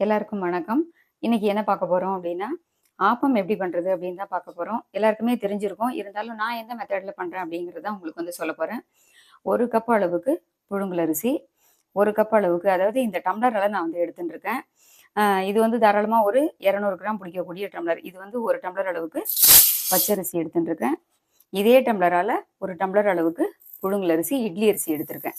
எல்லாருக்கும் வணக்கம். இன்னைக்கு என்ன பார்க்க போறோம் அப்படின்னா ஆப்பம் எப்படி பண்றது அப்படின்னு தான் பார்க்க போறோம். எல்லாருக்குமே தெரிஞ்சிருக்கும். இருந்தாலும் நான் எந்த மெத்தடில் பண்றேன் அப்படிங்கிறத உங்களுக்கு வந்து சொல்ல போறேன். ஒரு கப் அளவுக்கு புழுங்கலரிசி ஒரு கப் அளவுக்கு அதாவது இந்த டம்ளரால நான் வந்து எடுத்துட்டுருக்கேன். இது வந்து தாராளமா ஒரு இரநூறு கிராம் பிடிக்கக்கூடிய டம்ளர் இது வந்து ஒரு டம்ளர் அளவுக்கு பச்சரிசி எடுத்துட்டு இருக்கேன் இதே டம்ளரால ஒரு டம்ளர் அளவுக்கு புழுங்கலரிசி இட்லி அரிசி எடுத்திருக்கேன்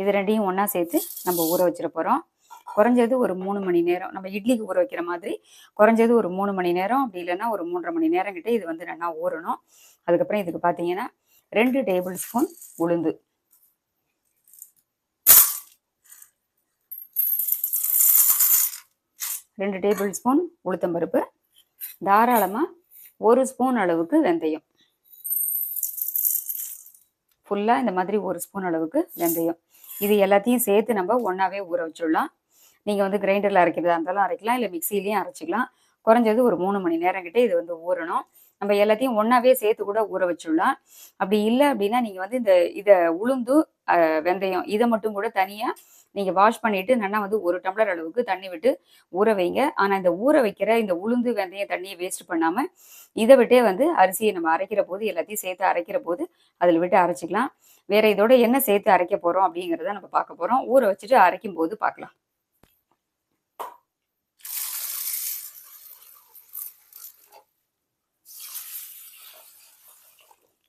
இது ரெண்டையும் ஒன்றா சேர்த்து நம்ம ஊற வச்சிட போகிறோம் குறைஞ்சது ஒரு மூணு மணி நேரம். நம்ம இட்லிக்கு ஊற வைக்கிற மாதிரி குறைஞ்சது ஒரு மூணு மணி நேரம். அப்படி இல்லைன்னா ஒரு மூன்றரை மணி நேரம் கிட்டே இது வந்து நல்லா ஊறணும். அதுக்கப்புறம் இதுக்கு பார்த்தீங்கன்னா ரெண்டு டேபிள் ஸ்பூன் உளுந்து. ரெண்டு டேபிள் ஸ்பூன் உளுத்தம்பருப்பு தாராளமாக ஒரு ஸ்பூன் அளவுக்கு வெந்தயம். ஃபுல்லாக இந்த மாதிரி ஒரு ஸ்பூன் அளவுக்கு வெந்தயம். இது எல்லாத்தையும் சேர்த்து நம்ம ஒன்றாவே ஊற வச்சிடலாம். நீங்கள் வந்து கிரைண்டரில் அரைக்கிறதா இருந்தாலும் அரைக்கலாம் இல்லை மிக்சிலையும் அரைச்சிக்கலாம். குறைஞ்சது ஒரு மூணு மணி நேரம் கிட்டே இது வந்து ஊறணும். நம்ம எல்லாத்தையும் ஒன்றாவே சேர்த்து கூட ஊற வச்சிடலாம். அப்படி இல்லை அப்படின்னா நீங்கள் வந்து இந்த இதை உளுந்து வெந்தயம் இதை மட்டும் கூட தனியாக நீங்கள் வாஷ் பண்ணிட்டு நல்லா வந்து ஒரு டம்ளர் அளவுக்கு தண்ணி விட்டு ஊற வைங்க. ஆனால் இந்த ஊற வைக்கிற இந்த உளுந்து வெந்தயம் தண்ணியை வேஸ்ட் பண்ணாமல் இதை விட்டே வந்து அரிசியை நம்ம அரைக்கிற போது எல்லாத்தையும் சேர்த்து அரைக்கிற போது அதில் விட்டு அரைச்சிக்கலாம். வேற இதோட என்ன சேர்த்து அரைக்க போறோம் அப்படிங்கிறத நம்ம பார்க்க போறோம். ஊற வச்சுட்டு அரைக்கும் போது பார்க்கலாம்.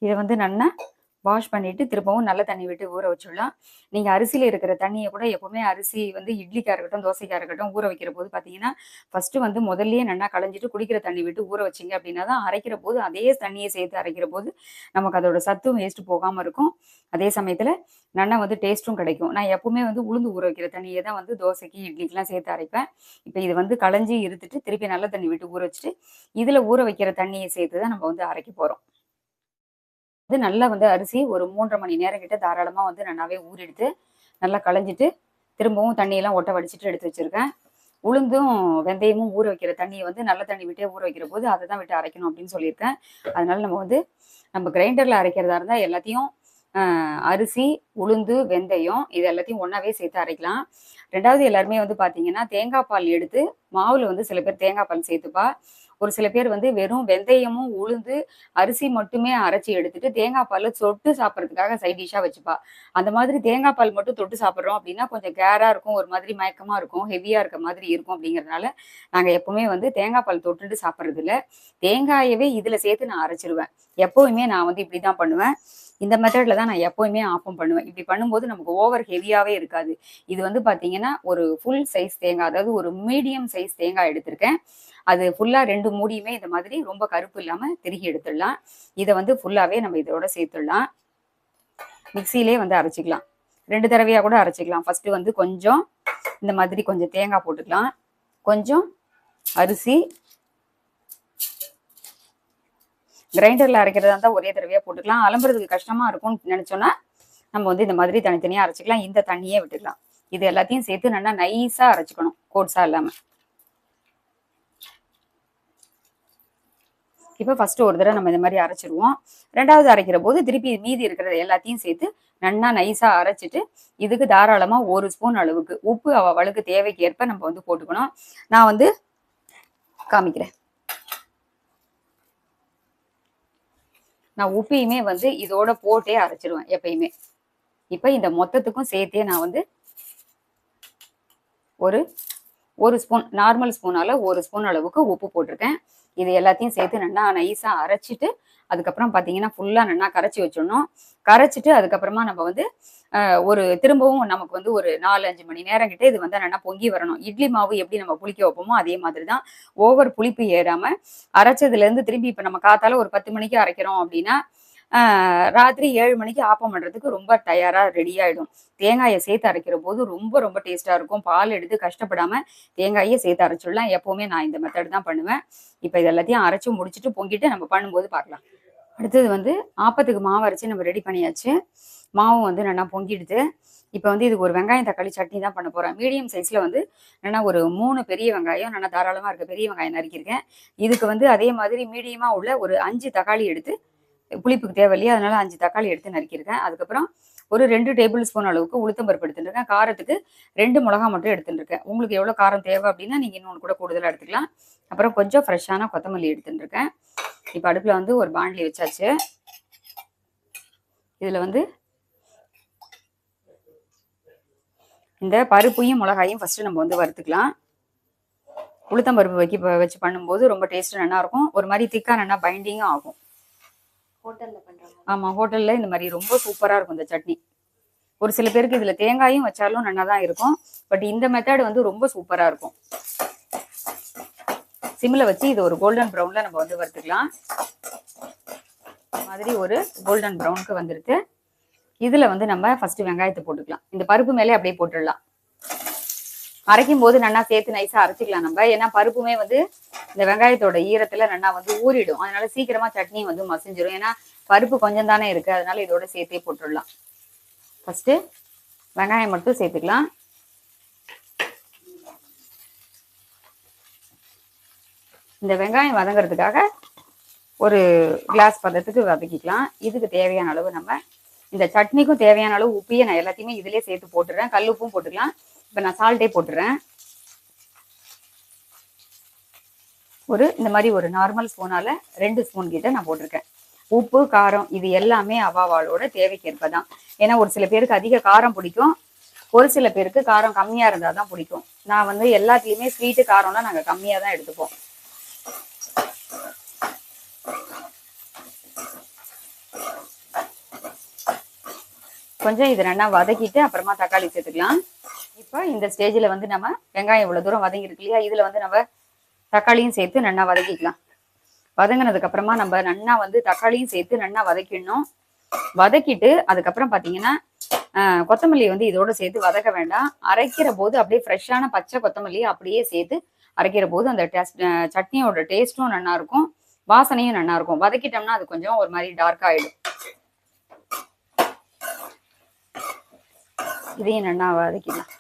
இதை வந்து நல்லா வாஷ் பண்ணிட்டு திரும்பவும் நல்ல தண்ணி விட்டு ஊற வச்சிடலாம். நீங்க அரிசியில இருக்கிற தண்ணியை கூட எப்பவுமே அரிசி வந்து இட்லிக்கா இருக்கட்டும் தோசைக்கா இருக்கட்டும் ஊற வைக்கிற போது பாத்தீங்கன்னா ஃபர்ஸ்ட் வந்து முதல்லயே நல்லா களைஞ்சிட்டு குடிக்கிற தண்ணி விட்டு ஊற வச்சிங்க அப்படின்னா தான் அரைக்கிற போது அதே தண்ணியை சேர்த்து அரைக்கிற போது நமக்கு அதோட சத்தும் வேஸ்ட் போகாம இருக்கும். அதே சமயத்துல நல்லா வந்து டேஸ்ட்டும் கிடைக்கும். நான் எப்பவுமே வந்து உளுந்து ஊற வைக்கிற தண்ணியை தான் வந்து தோசைக்கு இட்லிக்கெல்லாம் சேர்த்து அரைப்பேன். இப்போ இது வந்து களைஞ்சி இருத்துட்டு திருப்பி நல்ல தண்ணி விட்டு ஊற வச்சுட்டு இதுல ஊற வைக்கிற தண்ணியை சேர்த்து தான் நம்ம வந்து அரைக்க போறோம். வந்து நல்லா வந்து அரிசி ஒரு மூன்றரை மணி நேரம் கிட்ட தாராளமாக வந்து நல்லாவே ஊறிடுத்து நல்லா களைஞ்சிட்டு திரும்பவும் தண்ணியெல்லாம் ஒட்ட வடிச்சிட்டு எடுத்து வச்சிருக்கேன். உளுந்தும் வெந்தயமும் ஊற வைக்கிற தண்ணியை வந்து நல்ல தண்ணி விட்டே ஊற வைக்கிற போது அதை தான் விட்டு அரைக்கணும் அப்படின்னு சொல்லியிருக்கேன். அதனால நம்ம வந்து நம்ம கிரைண்டரில் அரைக்கிறதா இருந்தால் எல்லாத்தையும் அரிசி உளுந்து வெந்தயம் இது எல்லாத்தையும் ஒன்றாவே சேர்த்து அரைக்கலாம். ரெண்டாவது எல்லாருமே வந்து பார்த்தீங்கன்னா தேங்காய் பால் எடுத்து மாவில் வந்து சில பேர் தேங்காய் பால் சேர்த்துப்பா. ஒரு சில பேர் வந்து வெறும் வெந்தயமும் உளுந்து அரிசி மட்டுமே அரைச்சி எடுத்துட்டு தேங்காய் பால் தொட்டு சாப்பிட்றதுக்காக சைட் டிஷ்ஷாக வச்சுப்பா. அந்த மாதிரி தேங்காய் பால் மட்டும் தொட்டு சாப்பிட்றோம் அப்படின்னா கொஞ்சம் கேராக இருக்கும் ஒரு மாதிரி மயக்கமாக இருக்கும் ஹெவியாக இருக்க மாதிரி இருக்கும் அப்படிங்கறதுனால நாங்கள் எப்பவுமே வந்து தேங்காய் பால் தொட்டுட்டு சாப்பிட்றது இல்லை தேங்காயவே இதில் சேர்த்து நான் அரைச்சிருவேன். எப்பவுமே நான் வந்து இப்படி தான் பண்ணுவேன். இந்த மெத்தடில் தான் நான் எப்போயுமே ஆப்பம் பண்ணுவேன். இப்படி பண்ணும்போது நமக்கு ஓவர் ஹெவியாகவே இருக்காது. இது வந்து பார்த்தீங்கன்னா ஒரு ஃபுல் சைஸ் தேங்காய் அதாவது ஒரு மீடியம் சைஸ் தேங்காய் எடுத்திருக்கேன். அது ஃபுல்லாக ரெண்டு மூடியுமே இந்த மாதிரி ரொம்ப கருப்பு இல்லாமல் திருகி எடுத்துடலாம். இதை வந்து ஃபுல்லாகவே நம்ம இதோட சேர்த்துடலாம். மிக்சியிலே வந்து அரைச்சிக்கலாம். ரெண்டு தடவையாக கூட அரைச்சிக்கலாம். ஃபர்ஸ்ட் வந்து கொஞ்சம் இந்த மாதிரி கொஞ்சம் தேங்காய் போட்டுக்கலாம். கொஞ்சம் அரிசி கிரைண்டர்ல அரைக்கிறதா இருந்தால் ஒரே தடவையா போட்டுக்கலாம். அலம்புறதுக்கு கஷ்டமா இருக்கும்னு நினச்சோன்னா நம்ம வந்து இந்த மாதிரி தனித்தனியா அரைச்சிக்கலாம். இந்த தண்ணியே விட்டுக்கலாம். இது எல்லாத்தையும் சேர்த்து நல்லா நைஸா அரைச்சிக்கணும். கோட்ஸா இல்லாம. இப்போ ஃபர்ஸ்ட் ஒரு தடவை நம்ம இந்த மாதிரி அரைச்சிருவோம். ரெண்டாவது அரைக்கிற போது திருப்பி மீதி இருக்கிறது எல்லாத்தையும் சேர்த்து நன்னா நைஸா அரைச்சிட்டு இதுக்கு தாராளமா ஒரு ஸ்பூன் அளவுக்கு உப்பு அவளுக்கு தேவைக்கு ஏற்ப நம்ம வந்து போட்டுக்கணும். நான் வந்து காமிக்கிறேன். நான் உப்பையுமே வந்து இதோட போட்டே அரைச்சிருவேன் எப்பயுமே. இப்போ இந்த மொத்தத்துக்கும் சேர்த்தே நான் வந்து ஒரு ஒரு ஸ்பூன் நார்மல் ஸ்பூனால ஒரு ஸ்பூன் அளவுக்கு உப்பு போட்டிருக்கேன். இது எல்லாத்தையும் சேர்த்து நல்லா நைஸாக அரைச்சிட்டு அதுக்கப்புறம் பார்த்தீங்கன்னா ஃபுல்லாக நல்லா கரைச்சி வச்சிடணும். கரைச்சிட்டு அதுக்கப்புறமா நம்ம வந்து ஆஹ், ஒரு திரும்பவும் நமக்கு வந்து ஒரு நாலு அஞ்சு மணி நேரம் கிட்ட இது வந்து நல்லா பொங்கி வரணும். இட்லி மாவு எப்படி நம்ம புளிக்க வைப்போமோ அதே மாதிரி தான் ஓவர் புளிப்பு ஏறாமல் அரைச்சதுலேருந்து திரும்பி இப்போ நம்ம காத்தால ஒரு பத்து மணிக்கு அரைக்கிறோம் அப்படின்னா ராத்திரி ஏழு மணிக்கு ஆப்பம் பண்றதுக்கு ரொம்ப தயாரா ரெடி ஆயிடும். தேங்காயை சேர்த்து அரைக்கிற போது ரொம்ப ரொம்ப டேஸ்டா இருக்கும். பால் எடுத்து கஷ்டப்படாம தேங்காயை சேர்த்து அரைச்சிடலாம். எப்பவுமே நான் இந்த மெத்தட் தான் பண்ணுவேன். இப்போ இது எல்லாத்தையும் அரைச்சு முடிச்சுட்டு பொங்கிட்டு நம்ம பண்ணும்போது பார்க்கலாம். அடுத்தது வந்து ஆப்பத்துக்கு மாவு அரைச்சு நம்ம ரெடி பண்ணியாச்சு. மாவும் வந்து நல்லா பொங்கிடுது. இப்போ வந்து இதுக்கு ஒரு வெங்காயம் தக்காளி சட்னி தான் பண்ண போகிறேன் மீடியம் சைஸில் வந்து நல்லா ஒரு மூணு பெரிய வெங்காயம் நல்லா தாராளமாக இருக்க பெரிய வெங்காயம் நறுக்கியிருக்கேன். இதுக்கு வந்து அதே மாதிரி மீடியமாக உள்ள ஒரு அஞ்சு தக்காளி எடுத்து புளிப்புக்கு தேவை அதனால் அதனால அஞ்சு தக்காளி எடுத்து நறுக்கியிருக்கேன். அதுக்கப்புறம் ஒரு ரெண்டு டேபிள் ஸ்பூன் அளவுக்கு உளுத்தம் பருப்பு எடுத்துருக்கேன் காரத்துக்கு ரெண்டு மிளகா மட்டும் எடுத்துருக்கேன் உங்களுக்கு எவ்வளோ காரம் தேவை அப்படின்னா நீங்கள் இன்னொன்று கூட கூடுதலாக எடுத்துக்கலாம். அப்புறம் கொஞ்சம் ஃப்ரெஷ்ஷான கொத்தமல்லி எடுத்துருக்கேன் இப்போ அடுப்பில் வந்து ஒரு பாண்ட்லி வச்சாச்சு. இதில் வந்து இந்த பருப்பையும் மிளகாயும் ஃபஸ்ட்டு நம்ம வந்து வறுத்துக்கலாம். உளுத்தம் பருப்பு வைக்க வச்சு பண்ணும்போது ரொம்ப டேஸ்ட்டு நல்லாயிருக்கும். ஒரு மாதிரி திக்காக நல்லா பைண்டிங்கும் ஆகும். ஆமாம் ஹோட்டலில் இந்த மாதிரி ரொம்ப சூப்பராக இருக்கும் இந்த சட்னி. ஒரு சில பேருக்கு இதில் தேங்காயும் வச்சாலும் நல்லா தான் இருக்கும். பட் இந்த மெத்தட் வந்து ரொம்ப சூப்பராக இருக்கும். சிம்மில் வச்சு இது ஒரு கோல்டன் ப்ரௌனில் நம்ம வந்து வறுத்துக்கலாம். மாதிரி ஒரு கோல்டன் ப்ரௌனுக்கு வந்துருக்கு இதில் வந்து நம்ம ஃபஸ்ட்டு வெங்காயத்தை போட்டுக்கலாம். இந்த பருப்பு மேலே அப்படியே போட்டுடலாம். அரைக்கும் போது நல்லா சேர்த்து நைஸாக அரைச்சிக்கலாம் நம்ம. ஏன்னா பருப்புமே வந்து இந்த வெங்காயத்தோட ஈரத்தில் நல்லா வந்து ஊறிடும். அதனால சீக்கிரமா சட்னி வந்து மசிஞ்சிடும் ஏன்னா பருப்பு கொஞ்சம் தானே இருக்கு. அதனால இதோட சேர்த்தே போட்டுடலாம். ஃபர்ஸ்ட் வெங்காயம் மட்டும் சேர்த்துக்கலாம். இந்த வெங்காயம் வதங்குறதுக்காக ஒரு கிளாஸ் பதத்துக்கு வதக்கிக்கலாம். இதுக்கு தேவையான அளவு நம்ம இந்த சட்னிக்கும் தேவையான அளவு உப்பையே நான் எல்லாத்தையுமே இதிலே சேர்த்து போட்டுடுறேன் கல் உப்பும் போட்டுக்கலாம். இப்போ நான் சால்ட்டே போட்டுறேன். ஒரு இந்த மாதிரி ஒரு நார்மல் ஸ்பூனால ரெண்டு ஸ்பூன் கிட்ட நான் போட்டிருக்கேன். உப்பு காரம் இது எல்லாமே அவாவாளோட தேவைக்கேற்ப தான் ஏன்னா ஒரு சில பேருக்கு அதிக காரம் பிடிக்கும். ஒரு சில பேருக்கு காரம் கம்மியா இருந்தா தான் பிடிக்கும். நான் வந்து எல்லாத்துலயுமே ஸ்வீட்டு காரம்லாம் நாங்க கம்மியா தான் எடுத்துப்போம். கொஞ்சம் இது ரெண்டா வதக்கிட்டு அப்புறமா தக்காளி சேர்த்துக்கலாம். இப்போ இந்த ஸ்டேஜில் வந்து நம்ம வெங்காயம் இவ்வளோ தூரம் வதங்கிருக்கு இல்லையா? இதில் வந்து நம்ம தக்காளியும் சேர்த்து நல்லா வதக்கிக்கலாம். வதங்கினதுக்கு அப்புறமா நம்ம நல்லா வந்து தக்காளியும் சேர்த்து நல்லா வதக்கிடணும். வதக்கிட்டு அதுக்கப்புறம் பார்த்தீங்கன்னா கொத்தமல்லி வந்து இதோட சேர்த்து வதக்க வேண்டாம். அரைக்கிற போது அப்படியே ஃப்ரெஷ்ஷான பச்சை கொத்தமல்லியை அப்படியே சேர்த்து அரைக்கிற போது அந்த டேஸ்ட் சட்னியோட டேஸ்ட்டும் நல்லா இருக்கும். வாசனையும் நல்லா இருக்கும். வதக்கிட்டோம்னா அது கொஞ்சம் ஒரு மாதிரி டார்க் ஆயிடும். இதையும் நல்லா வதக்கிடலாம்.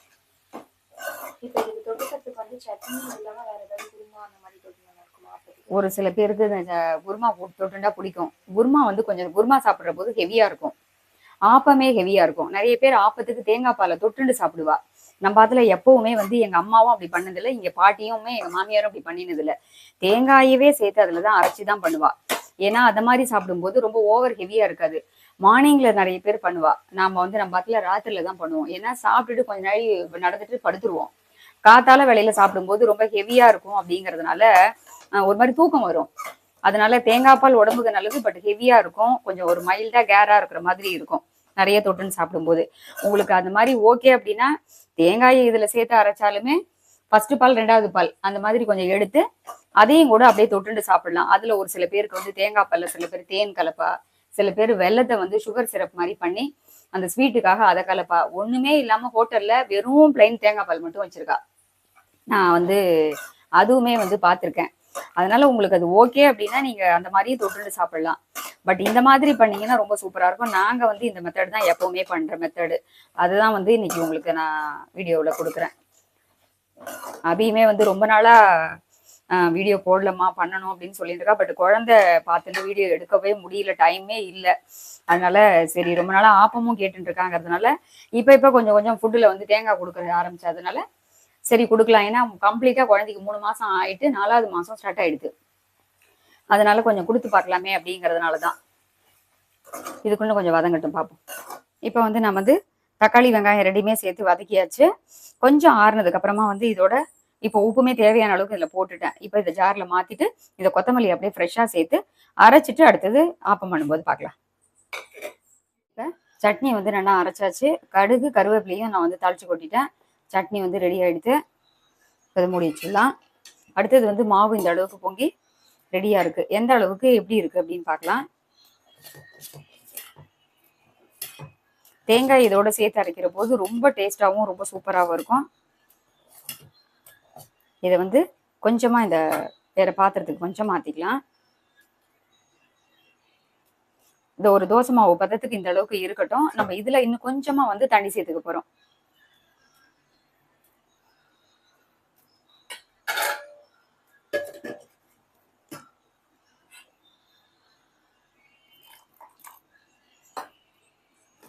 ஒரு சில பேருக்கு இந்த குருமா தொட்டுண்டா பிடிக்கும். குருமா வந்து கொஞ்சம் குருமா சாப்பிடுற போது ஹெவியா இருக்கும். ஆப்பமே ஹெவியா இருக்கும். நிறைய பேர் ஆப்பத்துக்கு தேங்காய் பாலை தொட்டுண்டு சாப்பிடுவா. நம்ம அதுல எப்பவுமே வந்து எங்க அம்மாவும் அப்படி பண்ணதில்லை இங்க பாட்டியுமே எங்க மாமியாரும் அப்படி பண்ணினது இல்ல தேங்காயவே சேர்த்து அதுலதான் அரைச்சி தான் பண்ணுவா. ஏன்னா அந்த மாதிரி சாப்பிடும்போது ரொம்ப ஓவர் ஹெவியா இருக்காது. மார்னிங்ல நிறைய பேர் பண்ணுவா. நாம வந்து நம்ம பாத்துல ராத்திரில தான் பண்ணுவோம். ஏன்னா சாப்பிட்டுட்டு கொஞ்ச நாள் நடந்துட்டு படுத்துருவோம். காத்தால வேலையில சாப்பிடும்போது ரொம்ப ஹெவியா இருக்கும் அப்படிங்கறதுனால ஒரு மாதிரி தூக்கம் வரும். அதனால தேங்காய் பால் உடம்புக்கு நல்லது பட் ஹெவியா இருக்கும். கொஞ்சம் ஒரு மைல்டா கேரா இருக்கிற மாதிரி இருக்கும். நிறைய தொட்டுன்னு சாப்பிடும்போது. உங்களுக்கு அந்த மாதிரி ஓகே அப்படின்னா தேங்காயை இதுல சேர்த்து அரைச்சாலுமே ஃபர்ஸ்ட் பால் ரெண்டாவது பால் அந்த மாதிரி கொஞ்சம் எடுத்து அதையும் கூட அப்படியே தொட்டுண்டு சாப்பிடலாம். அதுல ஒரு சில பேருக்கு வந்து தேங்காய் பால்ல சில பேர் தேன் கலப்பா சில பேர் வெள்ளத்தை வந்து சுகர் சிரப் மாதிரி பண்ணி அந்த ஸ்வீட்டுக்காக அதை கலப்பா. ஒண்ணுமே இல்லாம ஹோட்டல்ல வெறும் பிளைன் தேங்காய் பால் மட்டும் வச்சிருக்கா. நான் வந்து அதுவுமே வந்து பார்த்துருக்கேன். அதனால உங்களுக்கு அது ஓகே அப்படின்னா நீங்க அந்த மாதிரியும் தொட்டுண்டு சாப்பிடலாம். பட் இந்த மாதிரி பண்ணீங்கன்னா ரொம்ப சூப்பரா இருக்கும். நாங்க வந்து இந்த மெத்தட் தான் எப்பவுமே பண்ற மெத்தடு அதுதான் வந்து இன்னைக்கு உங்களுக்கு நான் வீடியோவில் கொடுக்குறேன். அபியுமே வந்து ரொம்ப நாளா வீடியோ போடலாமா பண்ணணும் அப்படின்னு சொல்லிட்டு இருக்கா. பட் குழந்தை பார்த்துட்டு வீடியோ எடுக்கவே முடியல. டைமே இல்லை. அதனால சரி ரொம்ப நாளா ஆப்பமும் கேட்டுட்டு இருக்காங்கிறதுனால இப்போ இப்போ கொஞ்சம் கொஞ்சம் ஃபுட்டில் வந்து தேங்காய் கொடுக்க ஆரம்பிச்சதுனால சரி கொடுக்கலாம். ஏன்னா கம்ப்ளீட்டாக குழந்தைக்கு மூணு மாசம் ஆயிட்டு நாலாவது மாசம் ஸ்டார்ட் ஆயிடுது. அதனால கொஞ்சம் கொடுத்து பார்க்கலாமே அப்படிங்கிறதுனால தான் இதுக்குன்னு கொஞ்சம் வதங்கட்டும் பார்ப்போம் இப்போ வந்து நான் வந்து தக்காளி வெங்காயம் ரெண்டுமே சேர்த்து வதக்கியாச்சு. கொஞ்சம் ஆறுனதுக்கு அப்புறமா வந்து இதோட இப்போ உப்புமே தேவையான அளவுக்கு இதில் போட்டுட்டேன். இப்போ இதை ஜாரில் மாற்றிட்டு இதை கொத்தமல்லி அப்படியே ஃப்ரெஷ்ஷாக சேர்த்து அரைச்சிட்டு அடுத்தது ஆப்பம் பண்ணும்போது பார்க்கலாம். இப்போ சட்னி வந்து நல்லா அரைச்சாச்சு. கடுகு கருவேப்பிலையும் நான் வந்து தாளிச்சு கொட்டிட்டேன். சட்னி வந்து ரெடி ஆகிடுது இதை மூடி வச்சிடலாம். அடுத்தது வந்து மாவு இந்த அளவுக்கு பொங்கி ரெடியாக இருக்குது எந்த அளவுக்கு எப்படி இருக்குது அப்படின்னு பார்க்கலாம். தேங்காய் இதோட சேர்த்து அரைக்கிற போது ரொம்ப டேஸ்டாகவும் ரொம்ப சூப்பராகவும் இருக்கும். இதை வந்து கொஞ்சமாக இந்த வேற பாத்திரத்துக்கு கொஞ்சம் மாற்றிக்கலாம் இந்த ஒரு தோசை மாவு பதத்துக்கு இந்த அளவுக்கு இருக்கட்டும். நம்ம இதில் இன்னும் கொஞ்சமாக வந்து தண்ணி சேர்த்துக்க போகிறோம்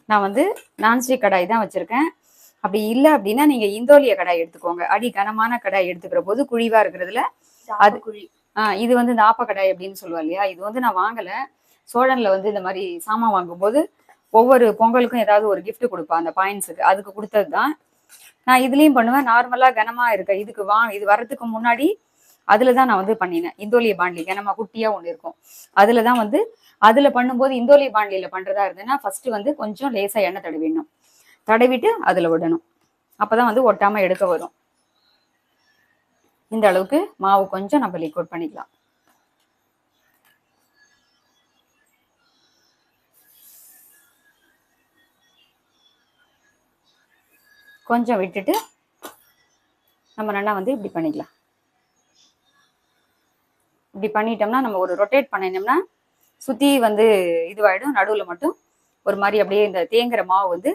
நான் வந்து நான்ஸ்டிக் கடாய் தான் வச்சிருக்கேன். அப்படி இல்லை அப்படின்னா நீங்க இந்தோலிய கடாய் எடுத்துக்கோங்க. அடி கனமான கடாய் எடுத்துக்கிற போது குழிவா இருக்கிறதுல அது குழி ஆ இது வந்து இந்த ஆப்ப கடாய் அப்படின்னு சொல்லுவா இல்லையா? இது வந்து நான் வாங்கல. சோழன்ல வந்து இந்த மாதிரி சாமான் வாங்கும்போது ஒவ்வொரு பொங்கலுக்கும் ஏதாவது ஒரு gift கொடுப்பா அந்த பாயிண்ட்ஸுக்கு அதுக்கு கொடுத்தது தான் நான் இதுலயும் பண்ணுவேன். நார்மலா கனமா இருக்க இதுக்கு வா இது வர்றதுக்கு முன்னாடி அதுல தான் நான் வந்து பண்ணினேன். இந்தோலிய பாண்ட்லி. நம்ம குட்டியா ஒன்று இருக்கும். அதுல தான் வந்து அதுல பண்ணும்போது இந்தோலிய பாண்ட்லியில பண்றதா இருந்ததுன்னா ஃபர்ஸ்ட் வந்து கொஞ்சம் லேசா எண்ணெய் தடவிடணும். தடவிட்டு அதுல விடணும். அப்பதான் வந்து ஒட்டாம எடுக்க வரும். இந்த அளவுக்கு மாவு கொஞ்சம் நம்ம லிக்விட் பண்ணிக்கலாம். கொஞ்சம் விட்டுட்டு நம்ம நல்லா வந்து இப்படி பண்ணிக்கலாம். இப்படி பண்ணிட்டோம்னா நம்ம ஒரு ரொட்டேட் பண்ணினோம்னா சுற்றி வந்து இதுவாயிடும். நடுவில் மட்டும் ஒரு மாதிரி அப்படியே இந்த தேங்குற மாவு வந்து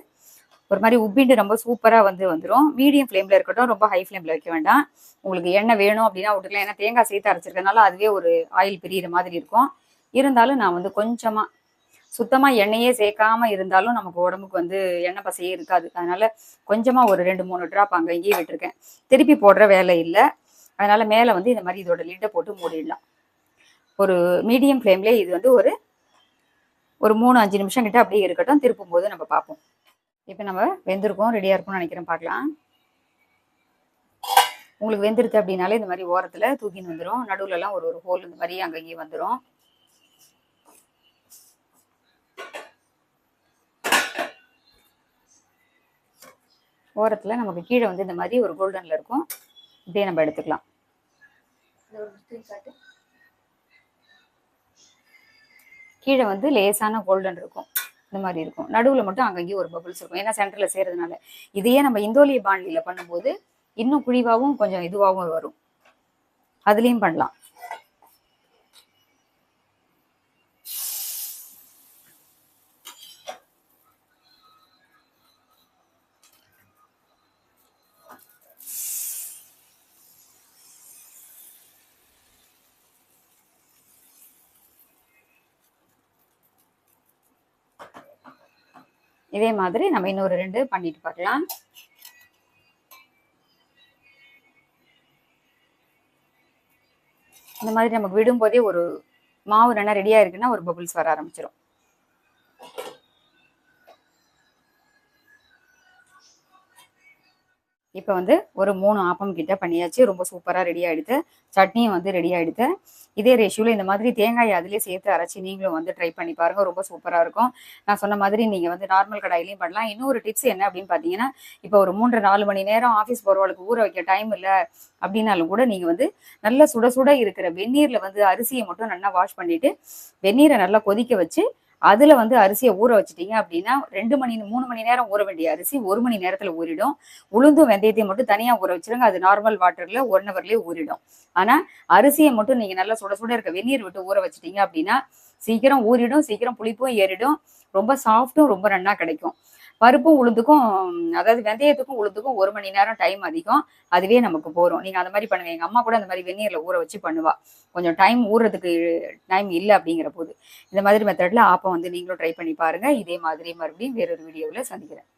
ஒரு மாதிரி உப்பிண்டு ரொம்ப சூப்பராக வந்து வந்துடும் மீடியம் ஃப்ளேமில் இருக்கட்டும் ரொம்ப ஹை ஃப்ளேமில் வைக்க வேண்டாம். உங்களுக்கு எண்ணெய் வேணும் அப்படின்னா விட்டுக்கலாம். ஏன்னா தேங்காய் சேர்த்து அரைச்சிருக்கனால அதுவே ஒரு ஆயில் பிரியிற மாதிரி இருக்கும். இருந்தாலும் நான் வந்து கொஞ்சமாக சுத்தமாக எண்ணெயே சேர்க்காம இருந்தாலும் நமக்கு உடம்புக்கு வந்து எண்ணெய் பசையே இருக்காது. அதனால கொஞ்சமாக ஒரு ரெண்டு மூணு ட்ராப் அங்கே இங்கேயே விட்டுருக்கேன். திருப்பி போடுற வேலை இல்லை. அதனால மேலே வந்து இந்த மாதிரி இதோட லிட்டை போட்டு மூடிடலாம். ஒரு மீடியம் ஃப்ளேம்ல இது வந்து ஒரு ஒரு மூணு அஞ்சு நிமிஷம் கிட்ட அப்படியே இருக்கட்டும். திருப்பும் போது நம்ம பார்ப்போம். இப்போ நம்ம வெந்திருக்கோம். ரெடியாக இருக்கும்னு நினைக்கிறேன். பார்க்கலாம். உங்களுக்கு வெந்திருக்கு அப்படின்னாலே இந்த மாதிரி ஓரத்தில் தூக்கின்னு வந்துடும் நடுவுலலாம் ஒரு ஒரு ஹோல் இந்த மாதிரி அங்கங்கே வந்துடும் ஓரத்தில் நமக்கு கீழே வந்து இந்த மாதிரி ஒரு கோல்டனில் இருக்கும். இப்படியே நம்ம எடுத்துக்கலாம் இந்த ஒரு ஸ்க்ரீன் ஷாட் கீழே வந்து லேசான கோல்டன் இருக்கும். இந்த மாதிரி இருக்கும். நடுவில் மட்டும் அங்கங்கேயும் ஒரு பபிள்ஸ் இருக்கும். ஏன்னா சென்டரில் செய்கிறதுனால இதையே நம்ம இந்தோலிய பாண்டியில் பண்ணும்போது இன்னும் குழிவாகவும் கொஞ்சம் இதுவாகவும் வரும். அதுலேயும் பண்ணலாம். இதே மாதிரி நம்ம இன்னொரு ரெண்டு பண்ணிட்டு பார்க்கலாம். இந்த மாதிரி நமக்கு விடும்போதே ஒரு மாவு நல்லா ரெடியா இருக்குன்னா ஒரு பபுள்ஸ் வர ஆரம்பிச்சிடும் இப்போ வந்து ஒரு மூணு ஆப்பம் கிட்ட பண்ணியாச்சு. ரொம்ப சூப்பராக ரெடி ஆகிடுது சட்னியும் வந்து ரெடி ஆகிடுது இதே ரேஷியோவில் இந்த மாதிரி தேங்காய் அதிலே சேர்த்து அரைச்சி நீங்களும் வந்து ட்ரை பண்ணி பாருங்கள் ரொம்ப சூப்பராக இருக்கும். நான் சொன்ன மாதிரி நீங்கள் வந்து நார்மல் கடாயிலையும் பண்ணலாம். இன்னொரு டிப்ஸ் என்ன அப்படின்னு பார்த்தீங்கன்னா இப்போ ஒரு மூன்று நாலு மணி நேரம் ஆஃபீஸ் போகிறவங்களுக்கு ஊற வைக்க டைம் இல்லை அப்படின்னாலும் கூட நீங்கள் வந்து நல்லா சுட சுட இருக்கிற வெந்நீரில் வந்து அரிசியை மட்டும் நல்லா வாஷ் பண்ணிவிட்டு வெந்நீரை நல்லா கொதிக்க வச்சு அதில் வந்து அரிசியை ஊற வச்சிட்டீங்க அப்படின்னா ரெண்டு மணி மூணு மணி நேரம் ஊற வேண்டிய அரிசி ஒரு மணி நேரத்தில் ஊறிடும். உளுந்தும் வெந்தயத்தையும் மட்டும் தனியாக ஊற வச்சிருங்க. அது நார்மல் வாட்டரில் ஒன் ஹவர்லேயே ஊறிடும். ஆனால் அரிசியை மட்டும் நீங்கள் நல்லா சுட சுட இருக்க வெந்நீர் விட்டு ஊற வச்சிட்டீங்க அப்படின்னா சீக்கிரம் ஊறிடும் சீக்கிரம் புளிப்பும் ஏறிடும். ரொம்ப சாஃப்ட்டும் ரொம்ப நன்னா கிடைக்கும். பருப்பும் உளுந்துக்கும் அதாவது வெந்தயத்துக்கும் உளுந்துக்கும் ஒரு மணி நேரம் டைம் அதிகம். அதுவே நமக்கு போகிறோம் நீங்கள் அந்த மாதிரி பண்ணுங்க. எங்கள் அம்மா கூட அந்த மாதிரி வெந்நீரில் ஊற வச்சு பண்ணுவா. கொஞ்சம் டைம் ஊறுறதுக்கு டைம் இல்லை அப்படிங்கிற போது. இந்த மாதிரி மெத்தடில் ஆப்பம் வந்து நீங்களும் ட்ரை பண்ணி பாருங்கள் இதே மாதிரி மறுபடியும் வேறொரு வீடியோவில் சந்திக்கிறேன்.